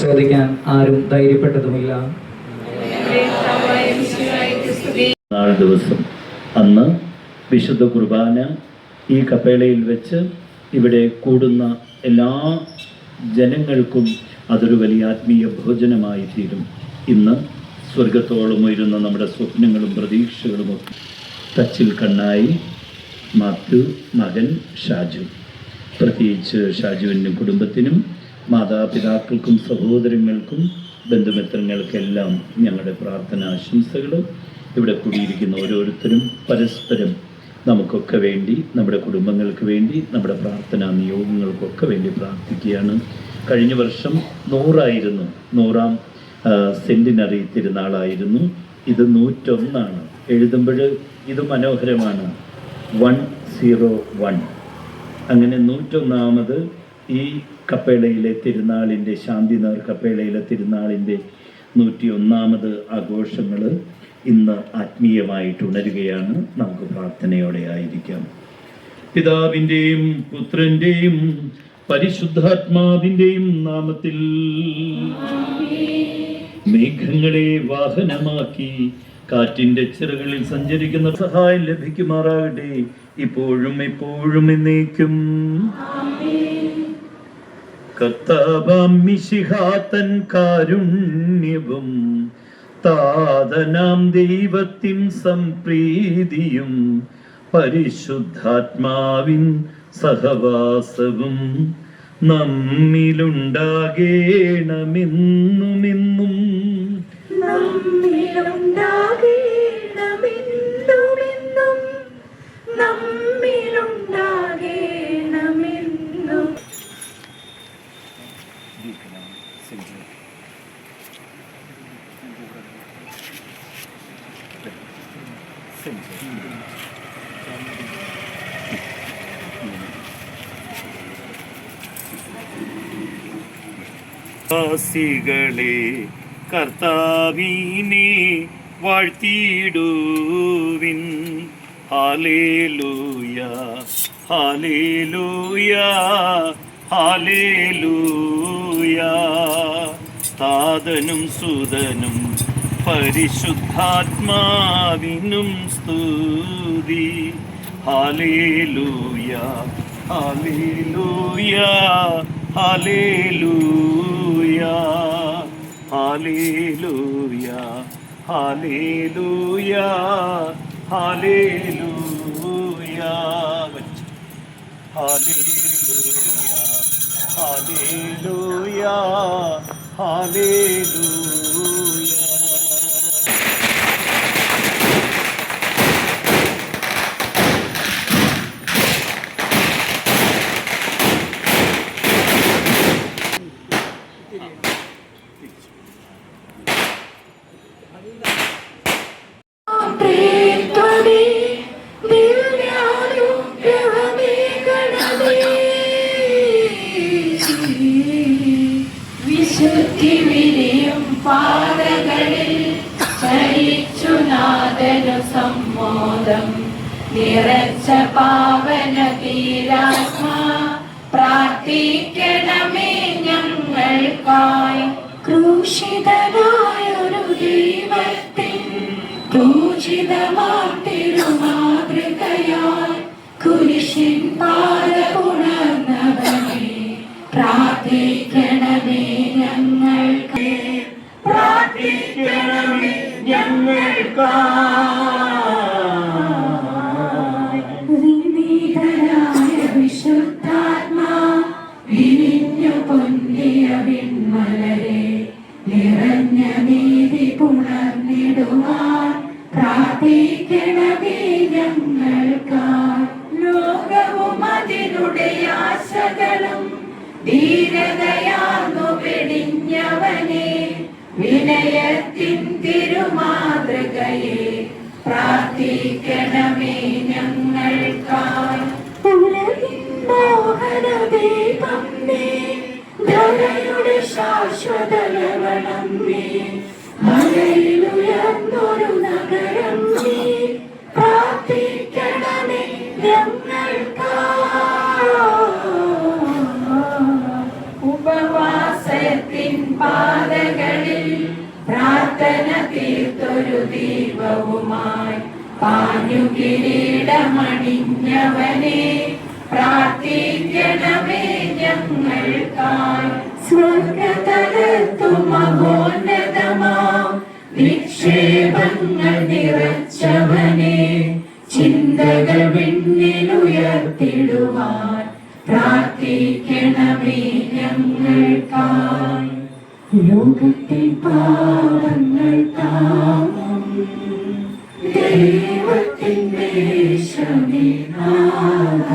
ചോദിക്കാൻ ആരും ധൈര്യപ്പെട്ടതുമില്ല. നാല് ദിവസം അന്ന് വിശുദ്ധ കുർബാന ഈ കപ്പേളയിൽ വെച്ച് ഇവിടെ കൂടുന്ന എല്ലാ ജനങ്ങൾക്കും അതൊരു വലിയ ആത്മീയ ഭോജനമായി തീരും. ഇന്ന് സ്വർഗത്തോളം ഉയരുന്ന നമ്മുടെ സ്വപ്നങ്ങളും പ്രതീക്ഷകളും ഒക്കെ. തച്ചിൽ കണ്ണായി മാത്യു മകൻ ഷാജു. പ്രത്യേകിച്ച് ഷാജുവിന്റെ കുടുംബത്തിനും മാതാപിതാക്കൾക്കും സഹോദരങ്ങൾക്കും ബന്ധുമിത്രങ്ങൾക്കെല്ലാം ഞങ്ങളുടെ പ്രാർത്ഥന ആശംസകളും. ഇവിടെ കൂടിയിരിക്കുന്ന ഓരോരുത്തരും പരസ്പരം നമുക്കൊക്കെ വേണ്ടി നമ്മുടെ കുടുംബങ്ങൾക്ക് വേണ്ടി നമ്മുടെ പ്രാർത്ഥനാ നിയോഗങ്ങൾക്കൊക്കെ വേണ്ടി പ്രാർത്ഥിക്കുകയാണ്. കഴിഞ്ഞ വർഷം നൂറായിരുന്നു നൂറാം സെന്റിനറി തിരുനാളായിരുന്നു. ഇത് നൂറ്റൊന്നാണ്. എഴുതുമ്പോൾ ഇത് മനോഹരമാണ്. One zero one. അങ്ങനെ നൂറ്റൊന്നാമത് ഈ കപ്പേളയിലെ തിരുനാളിന്റെ ശാന്തിനഗർ കപ്പേളയിലെ തിരുനാളിന്റെ നൂറ്റി ഒന്നാമത് ആഘോഷങ്ങൾ ഇന്ന് ആത്മീയമായിട്ട് ഉണരുകയാണ്. നമുക്ക് പ്രാർത്ഥനയോടെ ആയിരിക്കാം. പിതാവിന്റെയും പുത്രന്റെയും പരിശുദ്ധാത്മാവിന്റെയും നാമത്തിൽ മേഘങ്ങളെ വാഹനമാക്കി കാറ്റിന്റെ ചിറകളിൽ സഞ്ചരിക്കുന്ന സഹായം ലഭിക്കുമാറാകട്ടെ. ഇപ്പോഴും ഇപ്പോഴും എന്നേക്കും. കർത്താവാം മിശിഹാതൻ കാരുണ്യവും താതനാം ദൈവത്തിൻ സംപ്രീതിയും പരിശുദ്ധാത്മാവിൻ സഹവാസവും നമ്മിലുണ്ടാകേണമെന്നുമെന്നും നമ്മിലുണ്ടാകേണമെന്നുമെന്നും വാസികളെ കർത്താവിനെ വാഴ്ത്തിയിടുവിൻ. ഹാലേലൂയ ഹാലേലൂയ ഹാലേലൂയ. താതനും സുതനും പരിശുദ്ധാത്മാവിനും സ്തുതി. ഹാലേലൂയ ഹാലേലൂയ. ஹாலேலூயா ஹாலேலூயா ஹாலேலூயா ஹாலேலூயா ஹாலேலூயா ஹாலேலூயா ஹாலேலூயா വിശുദ്ധി വിരിയും പാതകളിൽ ചരിച്ചു നാദനു സമ്മോദം. നിറച്ച പാവന തീരാത്മാ പ്രാർത്ഥിക്കണമേ ഞങ്ങൾക്കായി. ഭൂഷിതനായൊരു ദൈവത്തിൻ പൂജിതമാതിരുമാതൃകയാൽ കുരിശിൻ പാലപുണർന്നവനെ പ്രാർത്ഥിക്കണമേ ഞങ്ങൾക്ക്. പ്രാർത്ഥിക്കണമേ ഞങ്ങൾക്ക് വിശുദ്ധാത്മാ വിരിഞ്ഞു പൊന്തിയ വിൺമലരെ. നീതി പുണർന്നിടുവാൻ പ്രാർത്ഥിക്കണമേ ഞങ്ങൾക്കായി. ലോകവും അതിനുടെ ആശകളും ധീരതയാർന്നു വെടിഞ്ഞവനെ. വിനയത്തിൻ തിരുമാതൃകയെ പ്രാർത്ഥിക്കണമേ ഞങ്ങൾക്കായി. ഉലകിൻ മോഹന ദീപം നീ ധരയുടെ ശാശ്വത ലവണം മലയിലുയർന്നൊരു പ്രാർത്ഥിക്കണമേ ഉപവാസത്തിൻ പാ പ്രാർത്ഥന തീർത്തൊരു ദീപവുമായി പാഞ്ഞു കിരീടമണിഞ്ഞവനെ പ്രാർത്ഥിക്കണമേ ഞങ്ങൾക്കായി. സ്വർഗതലത്തു മഹോന്നതമാം നിക്ഷേപങ്ങൾ നിറച്ചവനെ ചിന്തകൾ വിണ്ണിലുയർത്തിടുവാൻ പ്രാർത്ഥിക്കണമേ ഞങ്ങൾക്കായി ലോകത്തെ പാവങ്ങൾ താങ്ങും. ദൈവത്തിന്റെ ശമിനാഥ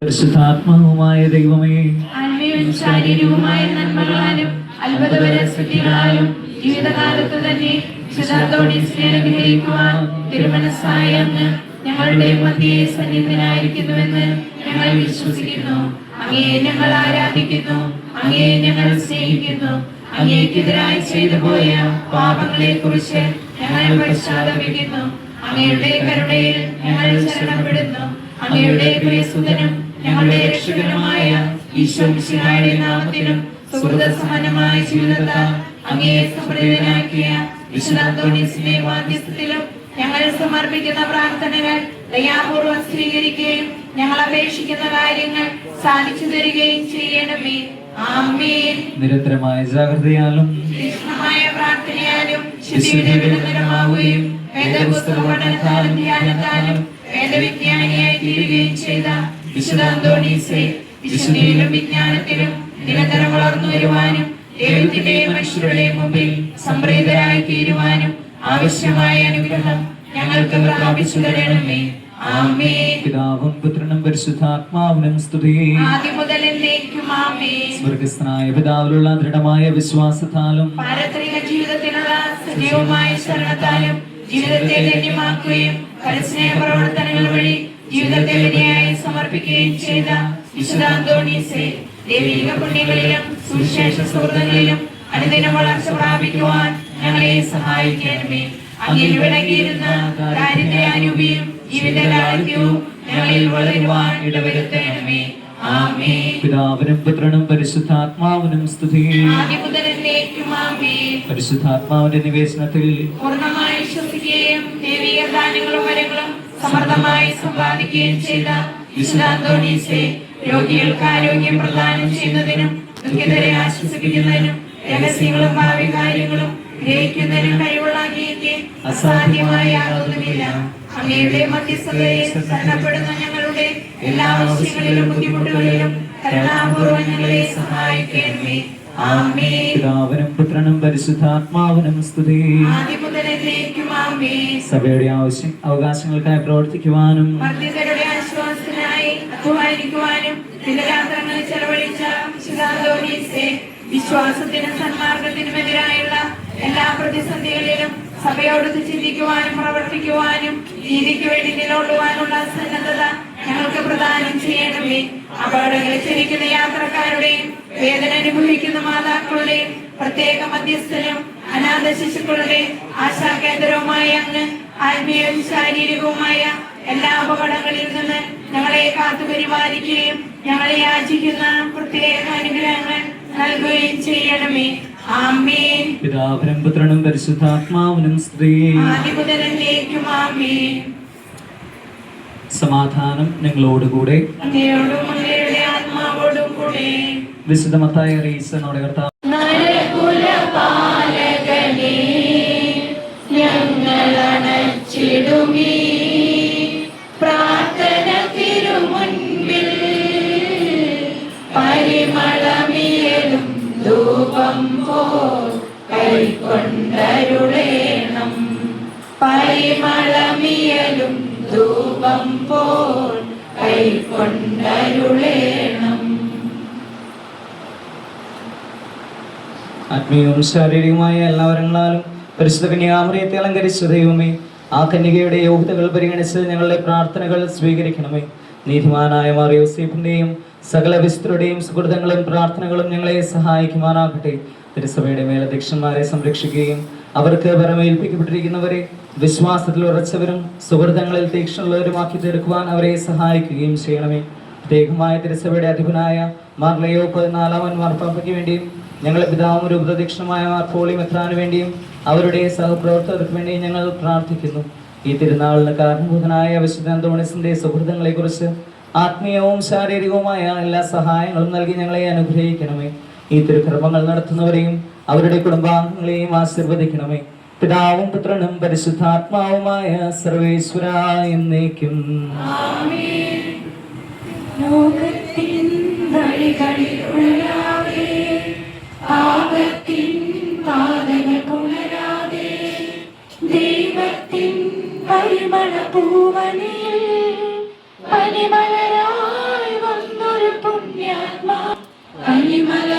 പരിശുദ്ധാത്മാവുമായ ദൈവമേ ആത്മീയവും ശാരീരികവുമായ നന്മകളാലും അത്ഭുതപര സിദ്ധികളാലും ജീവിതകാലത്ത് തന്നെ ശതാബ്ദോടിസിനെ അനുഗ്രഹിക്കുവാൻ തിരുമനസ്സായ അങ്ങ് ഞങ്ങളുടെ മധ്യയെ സന്നിധനായിരിക്കുന്നുവെന്ന് ഞങ്ങൾ വിശ്വസിക്കുന്നു. അങ്ങയെ ഞങ്ങൾ ആരാധിക്കുന്നു അങ്ങയെ ഞങ്ങൾ സ്നേഹിക്കുന്നു. അങ്ങേക്കെതിരായി ചെയ്തു പോയ പാപങ്ങളെ കുറിച്ച് ഞങ്ങൾ അങ്ങയുടെ കരുണയിൽ ഞങ്ങൾ ശരണപ്പെടുന്നു. അങ്ങയുടെ പ്രിയസുതനും ഞങ്ങളുടെ രക്ഷകനുമായ ഈശോ മിശിഹായുടെ നാമത്തിലും സുഹൃതസമാനമായ ജീവിതത്താൽ അങ്ങയെ സമൃദ്ധനാക്കിയ വിശുദ്ധാന്തോണീസിന്റെ മാധ്യസ്ഥത്തിലും ഞങ്ങൾ സമർപ്പിക്കുന്ന പ്രാർത്ഥനകൾ ദയാപൂർവം സ്വീകരിക്കുകയും ഞങ്ങൾ അപേക്ഷിക്കുന്ന കാര്യങ്ങൾ സാധിച്ചു തരികയും ചെയ്യണമേ. ആമേൻ. നിരന്തരമായ ജാഗ്രതയാലും പ്രാർത്ഥനയാലും ശുദ്ധിയുടെ നിരന്തരമാവുകയും വേദപുസ്തക പഠനത്താലും ധ്യാനത്താലും വേദവിജ്ഞാനിയായി തീരുകയും ചെയ്ത വിശുദ്ധ അന്തോണീസെ വിശുദ്ധിയിലും വിജ്ഞാനത്തിലും നിരന്തരം വളർന്നു വരുവാനും ദൈവത്തിന്റെയും മനുഷ്യരുടെയും മുമ്പിൽ സംപ്രീതരായി തീരുവാനും ആവശ്യമായ അനുഗ്രഹം ഞങ്ങൾക്ക് പ്രാപിച്ചു തരണമേ. പിതാവും പുത്രനും പരിശുദ്ധാത്മാവിനും സ്തുതി. സ്വർഗസ്ഥനായ പിതാവിലുള്ള ദൃഢമായ വിശ്വാസത്താലും ജീവിതത്തിനുള്ള സജീവമായ ശരണത്താലും ജീവിതത്തെ ധന്യമാക്കുകയും പരസ്നേഹ പ്രവർത്തനങ്ങൾ വഴി ജീവിതത്തെ വിനയായി സമർപ്പിക്കുകയും ചെയ്ത വിശുദ്ധാന്തോണീസെ ദൈവിക പുണ്യങ്ങളിലും സുവിശേഷ സുഹൃത്തുക്കളിലും അനുദിന വളർച്ച പ്രാപിക്കുവാൻ ഞങ്ങളെ സഹായിക്കണമേ. അങ്ങിൽ കാര്യത്തെ ദാരിദ്ര്യാനുപിയും ജീവിത ലാളിത്യവും ഞങ്ങളിൽ വളരുവാൻ ഇടവരുത്തണമേ. പിതാവിനും പുത്രനും പരിശുദ്ധാത്മാവിനും സ്തുതി. പരിശുദ്ധാത്മാവിന്റെ നിവേശനത്തിൽ പൂർണമായി വിശ്വസിക്കുകയും ദൈവിക ദാനങ്ങളും വരങ്ങളും സമൃദ്ധമായി സമ്പാദിക്കുകയും ചെയ്ത വിശുദ്ധാന്തോണീസെ രോഗികൾക്ക് ആരോഗ്യം പ്രദാനം ചെയ്യുന്നതിനും ദുഃഖിതരെ ആശ്വസിപ്പിക്കുന്നതിനും രഹസ്യങ്ങളും ഭാവി കാര്യങ്ങളും ഗ്രഹിക്കുന്നതിനും കഴിവുള്ള അങ്ങേക്ക് അസാധ്യമായ യാതൊന്നുമില്ല. അങ്ങയുടെ മധ്യസ്ഥതയെ ശരണപ്പെടുന്ന ഞങ്ങളുടെ എല്ലാ ആവശ്യങ്ങളിലും ബുദ്ധിമുട്ടുകളിലും കരുണാപൂർവം ഞങ്ങളെ സഹായിക്കണമേ. പിതാവിനും പുത്രനും പരിശുദ്ധാത്മാവിനും സ്തുതി. സഭയുടെ ആവശ്യം അവകാശങ്ങൾക്കായി പ്രവർത്തിക്കുവാനും വിശ്വാസത്തിനും സന്മാർഗത്തിനും എതിരായുള്ള എല്ലാ പ്രതിസന്ധികളിലും സഭയോടൊത്ത് ചിന്തിക്കുവാനും പ്രവർത്തിക്കുവാനും നീതിക്ക് വേണ്ടി നിലകൊള്ളുവാനുള്ള സന്നദ്ധത ഞങ്ങൾക്ക് പ്രദാനം ചെയ്യണമേ. അപകടങ്ങളിൽ ചരിക്കുന്ന യാത്രക്കാരുടെയും വേദന അനുഭവിക്കുന്ന മാതാക്കളുടെയും പ്രത്യേക മധ്യസ്ഥനും അനാഥ ശിശുക്കളുടെയും ആശാകേന്ദ്രവുമായ അങ്ങ് ആത്മീയവും ശാരീരികവുമായ എല്ലാ അപകടങ്ങളിൽ നിന്ന് ഞങ്ങളെ കാത്തു പരിപാലിക്കുകയും ഞങ്ങളെ യാചിക്കുന്ന പ്രത്യേക അനുഗ്രഹങ്ങൾ നൽകുകയും ചെയ്യണമേ. പിതാവിനും പുത്രനും പരിശുദ്ധാത്മാവിനും സ്ത്രീ ആദ്യം ആമേ സമാധാനം നിങ്ങളോടുകൂടെ കർത്താവ് പോൽ കൈക്കൊണ്ടരുളേണം. പരിമളമിയലും ധൂപം പോൽ കൈക്കൊണ്ടരുളേണം. ആത്മീയവും ശാരീരികവുമായ എല്ലാ വരങ്ങളാലും പരിശുദ്ധ കന്യാമറിയത്തെ അലങ്കരിച്ച ദൈവമേ ആ കന്യകയുടെ യോഗ്യതകൾ പരിഗണിച്ച് ഞങ്ങളുടെ പ്രാർത്ഥനകൾ സ്വീകരിക്കണമേ. നീതിമാനായ മാറിയോസേഫിന്റെയും സകല വിശുദ്ധരുടെയും സുഹൃതങ്ങളും പ്രാർത്ഥനകളും ഞങ്ങളെ സഹായിക്കുമാറാകട്ടെ. തിരുസഭയുടെ മേലധ്യക്ഷന്മാരെ സംരക്ഷിക്കുകയും അവർക്ക് പരമേൽപ്പിക്കപ്പെട്ടിരിക്കുന്നവരെ വിശ്വാസത്തിൽ ഉറച്ചവരും സുഹൃതങ്ങളിൽ തീക്ഷ്ണുള്ളവരുമാക്കി തീർക്കുവാൻ അവരെ സഹായിക്കുകയും ചെയ്യണമേ. പ്രത്യേകമായ തിരുസഭയുടെ അധിപനായ മാർലയോ പതിനാലാമൻ മാർപ്പാപ്പയ്ക്ക് വേണ്ടിയും ഞങ്ങളെ പിതാവും ഒരു ഉപദീക്ഷണമായ മാർപ്പോളി മെത്രാന് വേണ്ടിയും അവരുടെ സഹപ്രവർത്തകർക്ക് വേണ്ടിയും ഞങ്ങൾ പ്രാർത്ഥിക്കുന്നു. ഈ തിരുനാളിന് കാരണഭൂതനായ വിശുദ്ധ അന്തോണിസിന്റെ സുഹൃതങ്ങളെക്കുറിച്ച് കുറിച്ച് ആത്മീയവും ശാരീരികവുമായ എല്ലാ സഹായങ്ങളും നൽകി ഞങ്ങളെ അനുഗ്രഹിക്കണമേ. ഈ തിരുക്കർമ്മങ്ങൾ നടത്തുന്നവരെയും അവരുടെ കുടുംബാംഗങ്ങളെയും ആശീർവദിക്കണമേ. പിതാവും പുത്രനും പരിശുദ്ധാത്മാവുമായ സർവേശ്വര എന്നേക്കും. പരിമള പൂവനിൽ പനിമലരായി വന്നൊരു പുണ്യാത്മാ പനിമലരായി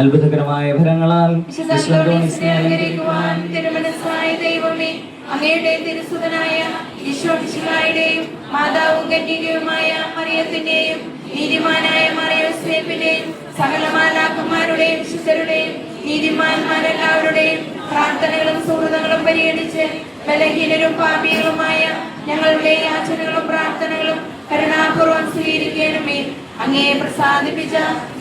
അത്ഭുതകരമായ ഫലങ്ങളാൽ ദൈവമേ അങ്ങയുടെ തിരുസുതനായ ഈശോമിശിഹായുടെയും മാതാവും കന്യകയുമായ മറിയത്തിന്റെയും നീതിമാനായ മറിയോസേഫിന്റെയും സകല മാലാക്കന്മാരുടെയും വിശുദ്ധരുടെയും നീതിമാന്മാരെല്ലാവരുടെയും പ്രാർത്ഥനകളും സുഹൃതങ്ങളും പരിഗണിച്ച് ബലഹീനരും പാപികളുമായ ഞങ്ങളുടെ യാചനകളും പ്രാർത്ഥനകളും കരുണാപൂർവം സ്വീകരിക്കണമേ. അങ്ങേ പ്രസാദിപ്പിച്ച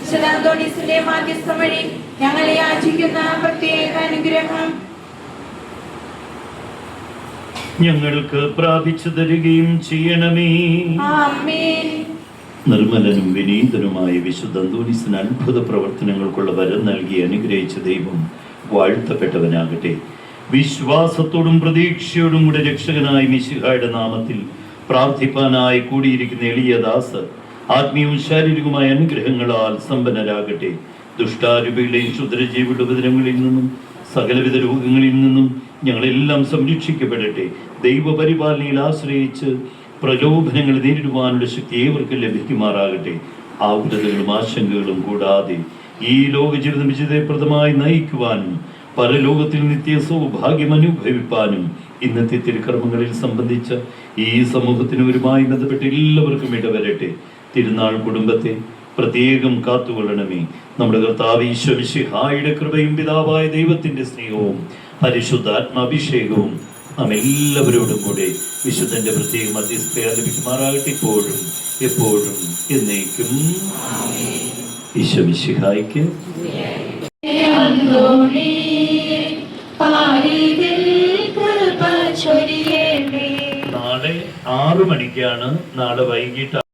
വിശുദ്ധാന്തോണീസിന്റെ മാധ്യസ്ഥം വഴി ഞങ്ങളെ യാചിക്കുന്ന പ്രത്യേക അനുഗ്രഹം. ഞങ്ങൾക്ക് പ്രാപിച്ചു തരികയും ചെയ്യണമേ. നിർമ്മലനും വിനീതനുമായ വിശുദ്ധ അന്തോണിസിന് അത്ഭുത പ്രവർത്തനങ്ങൾക്കുള്ള വരം നൽകി അനുഗ്രഹിച്ച ദൈവം വാഴ്ത്തപ്പെട്ടവനാകട്ടെ. വിശ്വാസത്തോടും പ്രതീക്ഷയോടും കൂടെ രക്ഷകനായ മിശിഹായുടെ നാമത്തിൽ പ്രാർത്ഥിപ്പാനായി കൂടിയിരിക്കുന്ന എളിയ ദാസ് ആത്മീയവും ശാരീരികവുമായ അനുഗ്രഹങ്ങളാൽ സമ്പന്നരാകട്ടെ. ദുഷ്ടാരൂപികളുടെയും ക്ഷുദ്രജീവിയുടെ ഉപദ്രവങ്ങളിൽ നിന്നും സകലവിധ രോഗങ്ങളിൽ നിന്നും ഞങ്ങളെല്ലാം സംരക്ഷിക്കപ്പെടട്ടെ. ദൈവപരിപാലനയിൽ ആശ്രയിച്ച് പ്രലോഭനങ്ങൾ നേരിടുവാനുള്ള ശക്തി ഏവർക്കും ലഭിക്കുമാറാകട്ടെ. ആകുലതകളും ആശങ്കകളും കൂടാതെ ഈ ലോക ജീവിതം വിജയപ്രദമായി നയിക്കുവാനും പരലോകത്തിൽ നിത്യ സൗഭാഗ്യം അനുഭവിപ്പാനും ഇന്നത്തെ തിരുക്കർമ്മങ്ങളിൽ സംബന്ധിച്ച ഈ സമൂഹത്തിനുമായി ബന്ധപ്പെട്ട് എല്ലാവർക്കും ഇടവരട്ടെ. തിരുനാൾ കുടുംബത്തെ പ്രത്യേകം കാത്തുകൊള്ളണമേ. നമ്മുടെ കർത്താവ് ഈശ്വമിഷിഹായുടെ കൃപയും പിതാവായ ദൈവത്തിന്റെ സ്നേഹവും പരിശുദ്ധാത്മാഭിഷേകവും നാം എല്ലാവരോടും കൂടെ വിശുദ്ധന്റെ പ്രത്യേക മധ്യസ്ഥയെ ലഭിക്കുമാറാകട്ടെ. ഇപ്പോഴും എപ്പോഴും എന്നേക്കും. ഈശ്വമിഷിഹായ്ക്ക് നാളെ ആറു മണിക്കാണ് നാളെ വൈകിട്ട്